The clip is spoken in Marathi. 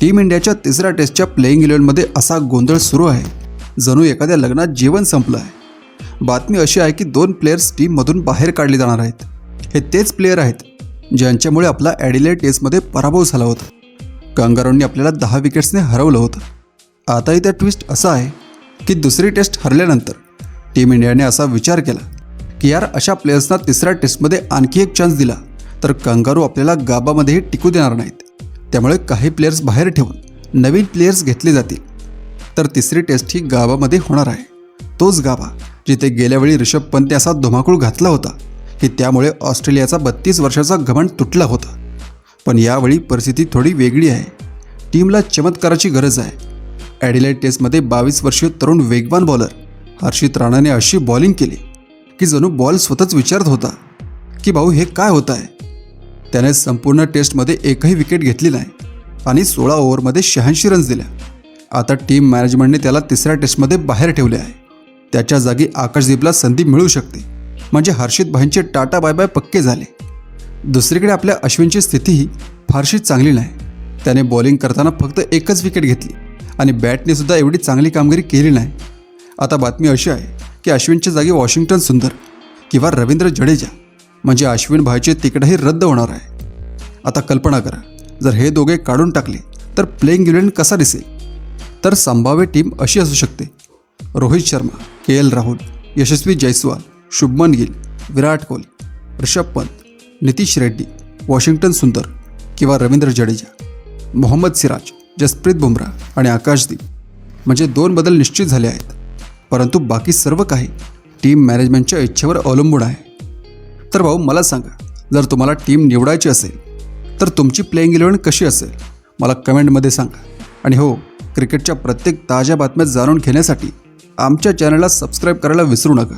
टीम इंडियाच्या तिसऱ्या टेस्टच्या प्लेईंग इलेव्हनमध्ये असा गोंधळ सुरू आहे. जणू एखाद्या लग्नात जेवण संपलं आहे. बातमी अशी आहे की दोन प्लेयर्स टीममधून बाहेर काढले जाणार आहेत. हे तेच प्लेयर आहेत ज्यांच्यामुळे आपला ॲडिलेड टेस्टमध्ये पराभव झाला होता. कांगारोंनी आपल्याला दहा विकेट्सने हरवलं होतं. आता इथे ट्विस्ट असा आहे की दुसरी टेस्ट हरल्यानंतर टीम इंडियाने असा विचार केला की यार अशा प्लेयर्सना तिसऱ्या टेस्टमध्ये आणखी एक चान्स दिला तर कंगारू आपल्याला गाबामध्येही टिकू देणार नाहीत. त्यामुळे काही प्लेयर्स बाहेर ठेवून नवीन प्लेयर्स घेतले जातील. तर तिसरी टेस्ट ही गावामध्ये होणार आहे. तोच गाभा जिथे गेल्यावेळी ऋषभ पंतने असा धुमाकूळ घातला होता की त्यामुळे ऑस्ट्रेलियाचा बत्तीस वर्षाचा घमंड तुटला होता. पण यावेळी परिस्थिती थोडी वेगळी आहे. टीमला चमत्काराची गरज आहे. ॲडिलाइड टेस्टमध्ये बावीस वर्षीय तरुण वेगवान बॉलर हर्षित राणाने अशी बॉलिंग केली की जणू बॉल स्वतःच विचारत होता की भाऊ हे काय होत आहे? त्याने संपूर्ण टेस्टमध्ये एकही विकेट घेतली नाही आणि सोळा ओव्हरमध्ये शहाऐंशी रन्स दिल्या. आता टीम मॅनेजमेंटने त्याला तिसऱ्या टेस्टमध्ये बाहेर ठेवले आहे. त्याच्या जागी आकाशदीपला संधी मिळू शकते. म्हणजे हर्षित भाईंचे टाटा बाय बाय पक्के झाले. दुसरीकडे आपल्या अश्विनची स्थितीही फारशी चांगली नाही. त्याने बॉलिंग करताना फक्त एकच विकेट घेतली आणि बॅटने सुद्धा एवढी चांगली कामगिरी केली नाही. आता बातमी अशी आहे की अश्विनच्या जागी वॉशिंग्टन सुंदर किंवा रवींद्र जडेजा म्हणजे अश्विन भाईचे तिकीटही रद्द होणार आहे. आता कल्पना करा जर हे दोघे काढून टाकले तर प्लेइंग इलेवन कसा दिसेल? तर संभाव्य टीम अशी असू शकते. Rohit Sharma K L Rahul Yashasvi Jaiswal Shubman Gill Virat Kohli Rishabh Pant Nitish Reddy Washington Sundar किंवा रवींद्र जडेजा मोहम्मद सिराज जसप्रीत बुमराह आणि आकाशदीप म्हणजे दोन बदल निश्चित झाले आहेत. परंतु बाकी सर्व काही टीम मॅनेजमेंटच्या इच्छेवर अवलंबून आहे. तर भाऊ मला सांगा जर तुम्हाला टीम निवडायची असेल तर तुमची प्लेइंग इलेव्हन कशी असेल? मला कमेंटमध्ये सांगा. आणि हो क्रिकेटच्या प्रत्येक ताज्या बातम्या जाणून घेण्यासाठी आमच्या चॅनलला सबस्क्राईब करायला विसरू नका.